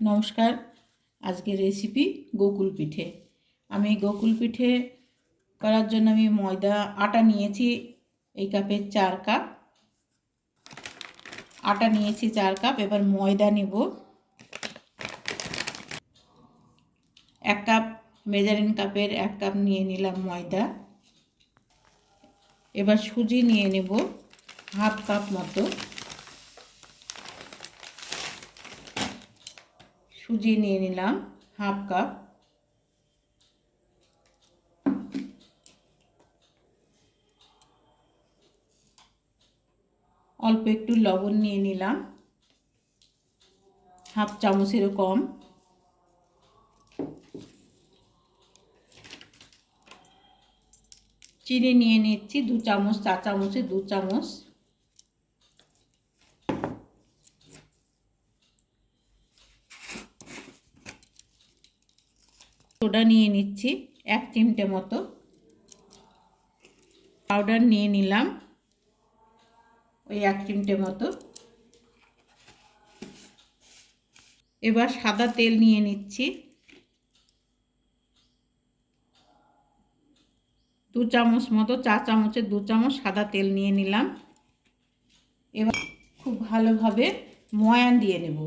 নমস্কার। আজকের রেসিপি গোকুল পিঠে। আমি গোকুল পিঠে করার জন্য আমি ময়দা, আটা নিয়েছি এই কাপের চার কাপ। আটা নিয়েছি চার কাপ, এবার ময়দা নেব। এক কাপ মেজারিন কাপের এক কাপ নিয়ে নিলাম ময়দা। এবার সুজি নিয়ে নেব, হাফ কাপ মতো। সুজি নিয়ে নিলাম, হাফ কাপ। অল্প একটু লবণ নিয়ে নিলাম, হাফ চামচেরও কম। চিনি নিয়ে নিচ্ছি, দু চামচ, চা চামচে দু চামচ। সোডা নিয়ে নিচ্ছি, এক চিমটে মতো। পাউডার নিয়ে নিলাম, ওই এক চিমটে মতো। এবার সাদা তেল নিয়ে নিচ্ছি। দু চামচ মতো চা চামচের দু চামচ সাদা তেল নিয়ে নিলাম। এবার খুব ভালোভাবে ময়ান দিয়ে নেব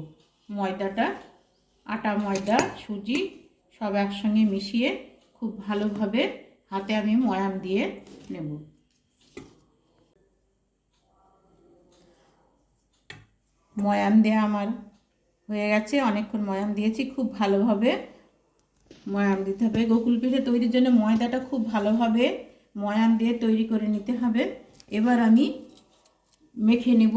ময়দাটা, আটা ময়দা, সুজি সব একসঙ্গে মিশিয়ে খুব ভালোভাবে হাতে আমি ময়াম দিয়ে নেব। ময়াম দেওয়া আমার হয়ে গেছে, অনেকক্ষণ ময়াম দিয়েছি, খুব ভালোভাবে ময়াম দিতে হবে। গোকুল পিঠে তৈরির জন্য ময়দাটা খুব ভালোভাবে ময়াম দিয়ে তৈরি করে নিতে হবে। এবার আমি মেখে নেব।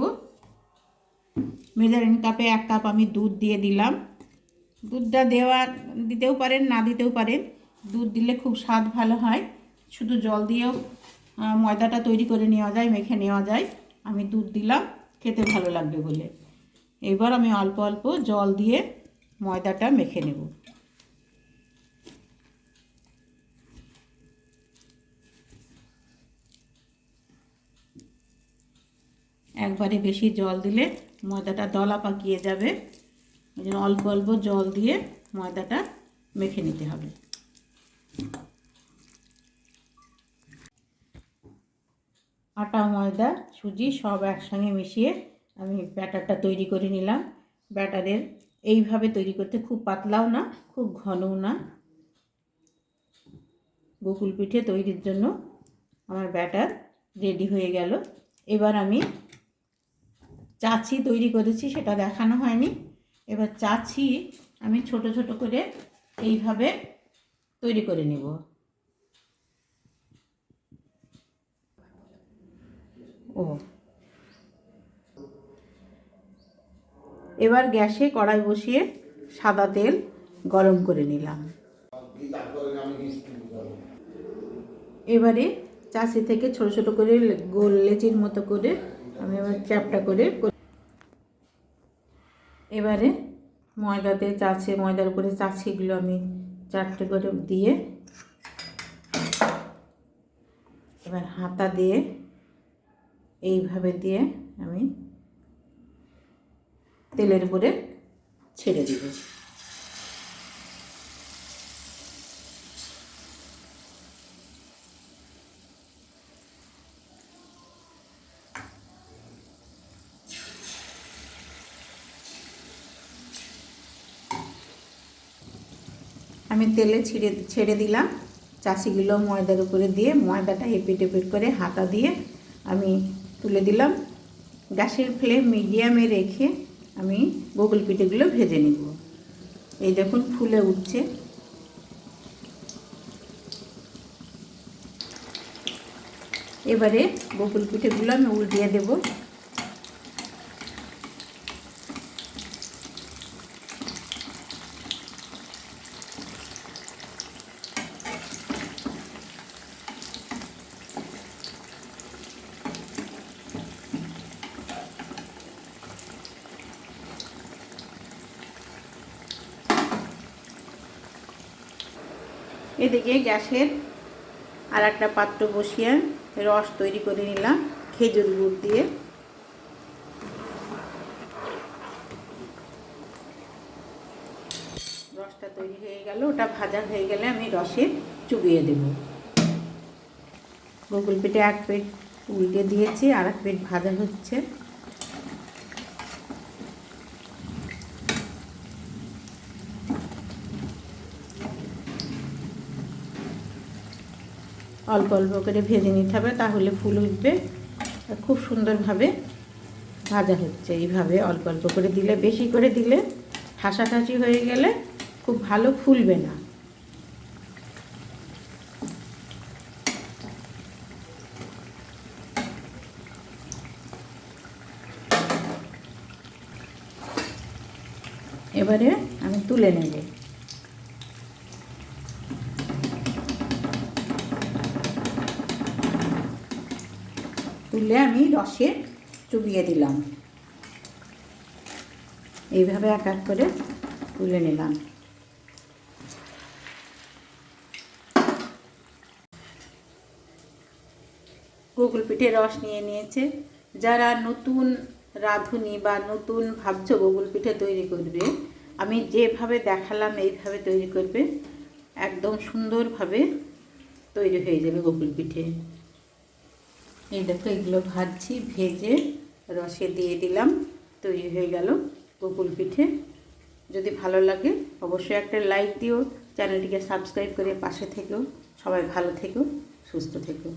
মেজারিন কাপে এক কাপ আমি দুধ দিয়ে দিলাম। দুধটা দেওয়া, দিতেও পারেন, না দিতেও পারেন। দুধ দিলে খুব স্বাদ ভালো হয়। শুধু জল দিয়েও ময়দাটা তৈরি করে নেওয়া যায়, মেখে নেওয়া যায়। আমি দুধ দিলাম, খেতে ভালো লাগবে বলে। এবার আমি অল্প অল্প জল দিয়ে ময়দাটা মেখে নেব। একবারে বেশি জল দিলে ময়দাটা দলা পাকিয়ে যাবে। ওই জন্য অল্প অল্প জল দিয়ে ময়দাটা মেখে নিতে হবে। আটা, ময়দা, সুজি সব একসঙ্গে মিশিয়ে আমি ব্যাটারটা তৈরি করে নিলাম। ব্যাটারের এইভাবে তৈরি করতে খুব পাতলাও না, খুব ঘনও না। গোকুল পিঠে তৈরির জন্য আমার ব্যাটার রেডি হয়ে গেল। এবার আমি চাচি তৈরি করেছি, সেটা দেখানো হয়নি। এবার চাচি আমি ছোট ছোট করে এইভাবে তৈরি করে নেব। ও। এবার গ্যাসে কড়াই বসিয়ে সাদা তেল গরম করে নিলাম। এবারে চাষি থেকে ছোট ছোট করে গোল লেচির মতো করে আমি এবার চ্যাপটা করে এবারে ময়দাতে চাছে, ময়দার উপরে চাছিগুলো আমি চারটে করে দিয়ে এবার হাতা দিয়ে এইভাবে দিয়ে আমি তেলের উপরে ছেড়ে দিব। আমি তেলে ছিঁড়ে, ছেড়ে দিলাম। চাষিগুলো ময়দার উপরে দিয়ে ময়দাটা এপিট এপিট করে হাতা দিয়ে আমি তুলে দিলাম। গ্যাসের ফ্লেম মিডিয়ামে রেখে আমি বকুল পিঠেগুলো ভেজে নিব। এই দেখুন ফুলে উঠছে। এবারে বকুল পিঠেগুলো আমি উল্টিয়ে দেবো। এদিকে গ্যাসের আর একটা পাত্র বসিয়ে রস তৈরি করে নিলাম, খেজুর গুড় দিয়ে। রসটা তৈরি হয়ে গেল, ওটা ভাজা হয়ে গেলে আমি রসে চুবিয়ে দেব। গুগল পিঠে এক প্লেট উল্টে দিয়েছি, আর এক প্লেট ভাজা হচ্ছে। অল্প অল্প করে ভেজে নিতে হবে, তাহলে ফুল উঠবে। খুব সুন্দরভাবে ভাজা হচ্ছে এইভাবে, অল্প অল্প করে দিলে, বেশি করে দিলে ঠাসাঠাসি হয়ে গেলে খুব ভালো ফুলবে না। এবারে আমি তুলে নেব। তুলে আমি রসে চুবিয়ে দিলাম। এইভাবে এক এক করে তুলে নিলাম। গুগল পিঠে রস নিয়ে নিয়েছে। যারা নতুন রাঁধুনি বা নতুন ভাবছ গুগল পিঠে তৈরি করবে, আমি যেভাবে দেখালাম এইভাবে তৈরি করবে, একদম সুন্দরভাবে তৈরি হয়ে যাবে গুগল পিঠে। এই দেখো, এগুলো ভাজছি, ভেজে রসে দিয়ে দিলাম, তৈরি হয়ে গেল গোকুল পিঠে। যদি ভালো লাগে, অবশ্যই একটা লাইক দিও, চ্যানেলটিকে সাবস্ক্রাইব করে পাশে থেকেও, সবাই ভালো থেকো, সুস্থ থেকো।